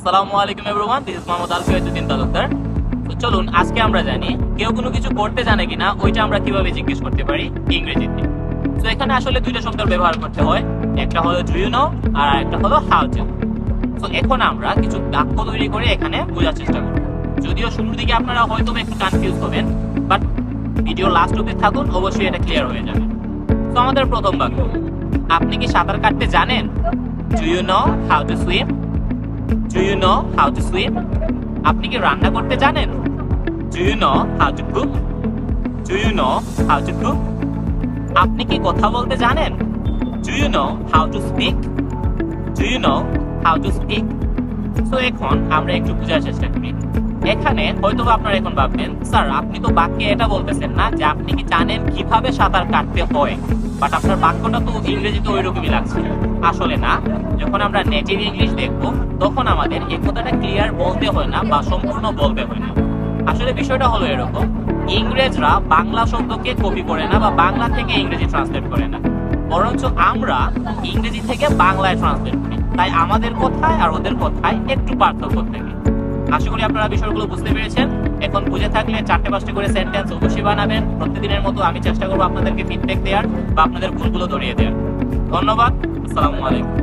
আসসালামু আলাইকুম everyone this is Mohammad Alfiyatuddin Talukdar তো চলুন, আজকে আমরা জানি কেউ কোনো কিছু করতে জানে কিনা, ওইটা আমরা কীভাবে জিজ্ঞেস করতে পারি ইংরেজিতে। তো এখানে আসলে দুইটা শব্দ ব্যবহার করতে হয়, একটা হলো ডু ইউ নো আর একটা হলো হাউ টু তো এখন আমরা কিছু বাক্য তৈরি করে এখানে বোঝার চেষ্টা করব। যদিও শুরুর দিকে আপনারা হয়তো একটু কনফিউজ হবেন বাট ভিডিও লাস্ট অব্দি থাকুন অবশ্যই এটা ক্লিয়ার হয়ে যাবে। তো আমাদের প্রথম বাক্য, আপনি কি সাঁতার কাটতে জানেন? Do you know how to swim do you know how to swim আপনি কি রান্না করতে জানেন? Do you know how to cook do you know how to cook আপনি কি কথা বলতে জানেন? Do you know how to speak do you know how to speak তো এখন আমরা একটু বোঝার চেষ্টা করি। এখানে হয়তো আপনারা এখন ভাববেন, স্যার, আপনি তো বাক্যে এটা বলতেছেন না যে আপনি কি জানেন কীভাবে সাঁতার কাটতে হয়? বাট আপনার বাক্যটা তো ইংরেজিতে ওই রকমই লাগছে। আসলে না, যখন আমরা নেটিভ ইংলিশ দেখব, তখন আমাদের এই কথাটা ক্লিয়ার বলতে হয় না বা সম্পূর্ণ বলতে হয় না। আসলে বিষয়টা হলো এরকম, ইংরেজরা বাংলা শব্দকে কপি করে না বা বাংলা থেকে ইংরেজি ট্রান্সলেট করে না। বরঞ্চ আমরা ইংরেজি থেকে বাংলায় ট্রান্সলেট করি। তাই আমাদের কথায় আর ওদের কথায় একটু পার্থক্য থাকে। আশা করি আপনারা বিষয়গুলো বুঝতে পেরেছেন। এখন বুঝে থাকলে চারটে পাঁচটা করে সেন্টেন্স অবশ্যই বানাবেন। প্রতিদিনের মতো আমি চেষ্টা করব আপনাদেরকে ফিডব্যাক দেওয়ার বা আপনাদের ভুলগুলো ধরিয়ে দেওয়ার। ধন্যবাদ, আসসালামু আলাইকুম।